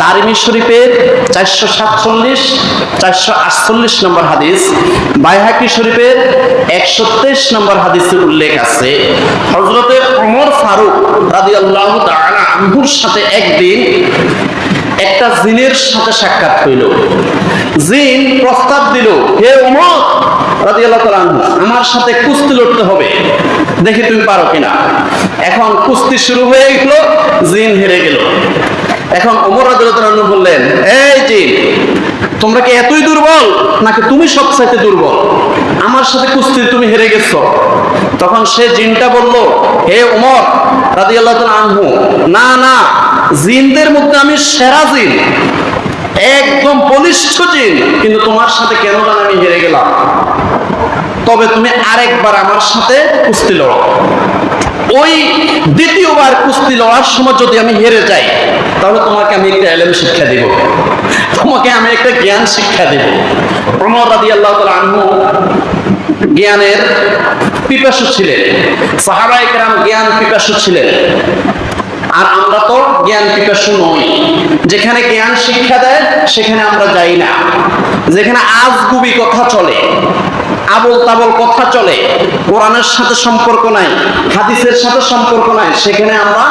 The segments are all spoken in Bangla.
দারিমি শরীফের চারশো সাতচল্লিশ চারশো আটচল্লিশ নম্বর হাদিস। বাইহাকি শরীফের একশো তেইশ নম্বর হাদিসের উল্লেখ আছে হজরতে ওমর ফারুক রাদি আল্লাহ আনহুর সাথে একদিন একটা জিনের সাথে সাক্ষাৎ হইল। জিন প্রস্তাব দিল হে রাদিয়াল্লাহু তাআলা আনহু, আমার সাথে কুস্তি লড়তে হবে। দেখি তুমি পারো কিনা? এখন কুস্তি শুরু হয়ে গেল জিন হেরে গেল। এখন ওমর রাদিয়াল্লাহু বললেন, এই জিন তোমরা কি এতই দুর্বল নাকি তুমি সবচাইতে দুর্বল? আমার সাথে কুস্তি তুমি হেরে গেছো। তখন সে জিনটা বলল, হে ওমর রাদিয়াল্লাহু তাআলা আনহু, না না, জিনদের মধ্যে আমি সেরা জিন, একদম বলিষ্ঠ জিন, কিন্তু তোমার সাথে কেন জানি আমি হেরে গেলাম? তবে তুমি আরেকবার আমার সাথে কুস্তি লড়ো। ওই দ্বিতীয়বার কুস্তি লড়ার সময় যদি আমি হেরে যাই, তাহলে তোমাকে আমি একটা এলেম শিক্ষা দিব। তোমাকে আমি একটা জ্ঞান শিক্ষা দেব। অমর রাদি আল্লাহ আনহু জ্ঞানের পিপাসু ছিলেন। সাহাবাই কেরাম জ্ঞান পিপাসু ছিলেন। আর আমরা তো জ্ঞান পিপাসু নই। যেখানে জ্ঞান শিক্ষা দেয়, সেখানে আমরা যাই না। যেখানে আজগুবি কথা চলে আবল তাবল কথা চলে। কোরআনের সাথে সম্পর্ক নাই, হাদিসের সাথে সম্পর্ক নাই, সেখানে আমরা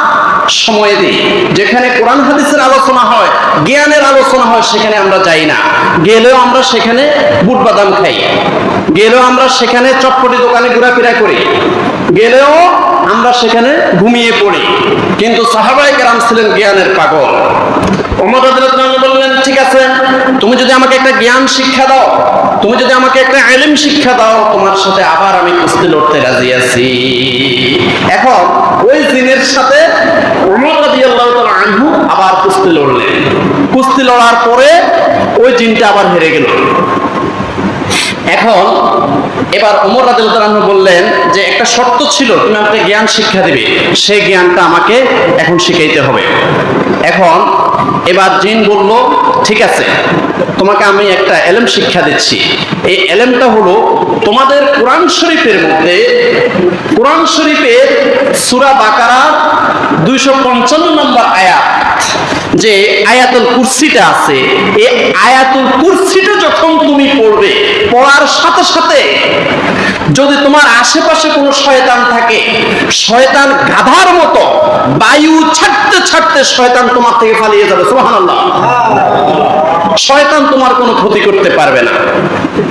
সময় দিই। যেখানে কোরআন, হাদিসের আলোচনা হয়, জ্ঞানের আলোচনা হয়, সেখানে আমরা যাই না। গেলেও আমরা সেখানে বুট বাদাম খাই। গেলেও আমরা সেখানে চটপটি দোকানে ঘোরাফেরা করি। গেলেও আমরা সেখানে ঘুমিয়ে পড়ি। কিন্তু সাহাবাই কেরাম ছিলেন জ্ঞানের পাগল। আনহু বললেন ঠিক আছে? তুমি যদি আমাকে একটা জ্ঞান শিক্ষা দাও, তুমি যদি আমাকে একটা এলিম শিক্ষা দাও, তোমার সাথে আবার আমি কুস্তি লড়তে রাজি আছি। এখন ওই জিনের সাথে আবার কুস্তি লড়লেন। কুস্তি লড়ার পরে ওই জিনটা আবার হেরে গেল। এখন এবার রাদিয়াল্লাহু আনহু বললেন যে, একটা শর্ত ছিল, তুমি আমাকে জ্ঞান শিক্ষা দিবে। সেই জ্ঞানটা আমাকে এখন শিখাইতে হবে। এখন এবার জিন বলল, ঠিক আছে, তোমাকে আমি একটা এলেম শিক্ষা দিচ্ছি। এই এলেমটা হলো তোমাদের কোরআন শরীফের মধ্যে, কোরআন শরীফের সূরা বাকারা দুইশো পঞ্চান্ন নম্বর আয়াত, যে আয়াতুল কুরসিটা আছে, এই আয়াতুল কুরসিটা যখন তুমি পড়বে, পড়ার সাথে সাথে যদি তোমার আশেপাশে কোনো শয়তান থাকে, শয়তান গাধার মতো বায়ু ছাড়তে ছাড়তে শয়তান তোমার থেকে পালিয়ে যাবে, সুবহানাল্লাহ। শয়তান তোমার কোনো ক্ষতি করতে পারবে না।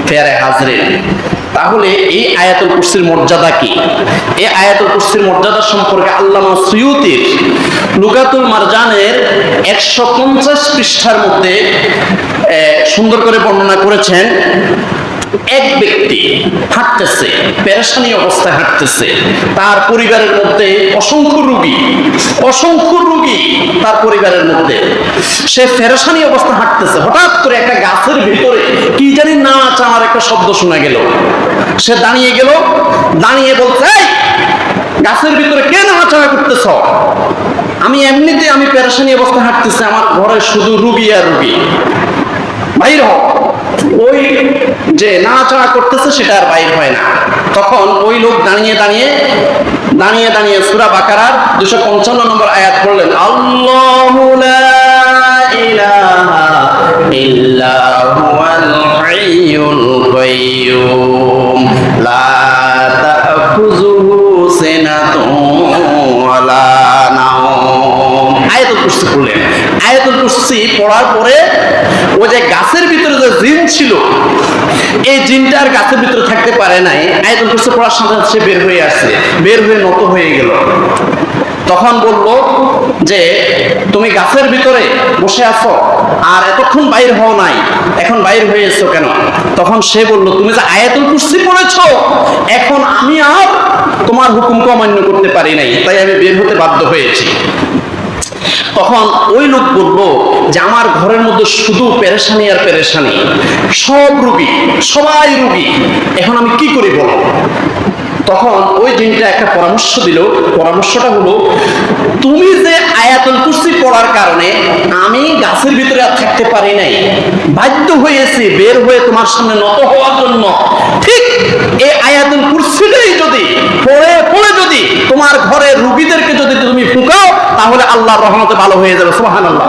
ফেরে হাজরে, তাহলে এই আয়াতুল কুরসির মর্যাদা কি? এই আয়াতুল কুরসির মর্যাদা সম্পর্কে আল্লামা সুয়ুতির লুগাতুল মারজানের একশো পঞ্চাশ পৃষ্ঠার মধ্যে সুন্দর করে বর্ণনা করেছেন এক ব্যক্তি হাঁটতেছে, পেরেশানি অবস্থায় হাঁটতেছে, তার পরিবারের মধ্যে অসংখ্য রুগী অসংখ্য রুগী তার পরিবারের মধ্যে। সে ফেরেশানি অবস্থা হাঁটতেছে, হঠাৎ করে একটা গাছের ভিতরে কি জানি না আমার একটা শব্দ শোনা গেল। সে দাঁড়িয়ে গেল, দাঁড়িয়ে বলছে গাছের ভিতরে কে নাড়াচাড়া করতেছ? আমি এমনিতে আমি পেরেশানি অবস্থায় হাঁটতেছি, আমার ঘরে শুধু রুগী আর রুগী। বাইর হও। ওই যে নাড়াচাড়া করতেছে সেটা আর বাইর হয় না। তখন ওই লোক দাঁড়িয়ে দাঁড়িয়ে দাঁড়িয়ে দাঁড়িয়ে সুরা বাকারার দুশো পঞ্চান্ন নম্বর আয়াত পড়লেন আয়াতুল কুরসি পড়ার পরে, ওই যে গাছের ভিতরে যে জিন ছিল। এই জিনটা আর গাছের ভিতরে থাকতে পারে নাই। আয়াতুল কুরসি পড়ার সাথে সাথে বের হয়ে আসছে। বের হয়ে নত হয়ে গেল। তখন বলল যে, তুমি গাছের ভিতরে বসে আছো আর এতক্ষণ বাইর হও নাই। এখন বাইর হয়ে এসো কেন? তখন সে বলল, তুমি যে আয়াতুল কুরসি পড়েছো, এখন আমি আর তোমার হুকুমকে অমান্য করতে পারি নাই। তাই আমি বের হতে বাধ্য হয়েছি। তখন ওই লোক বলল যে, আমার ঘরের মধ্যে শুধু পেরেশানি আর পেরেশানি। সব রুগী, সবাই রুগী। এখন আমি কি করি বলো? তখন ওই জিনটা একটা পরামর্শ দিল। পরামর্শটা হলো, তুমি যে আয়াতুল কুরসি পড়ার কারণে আমি গাছের ভিতরে আর থাকতে পারি নাই, বাধ্য হয়েছি বের হয়ে তোমার সামনে নত হওয়ার জন্য। ঠিক এই আয়াতুল কুরসিটাই যদি, পড়ে পড়ে যদি তোমার ঘরে রুগীদেরকে যদি তুমি ফুকাও তাহলে আল্লাহর রহমতে ভালো হয়ে যাবে সুবহানাল্লাহ।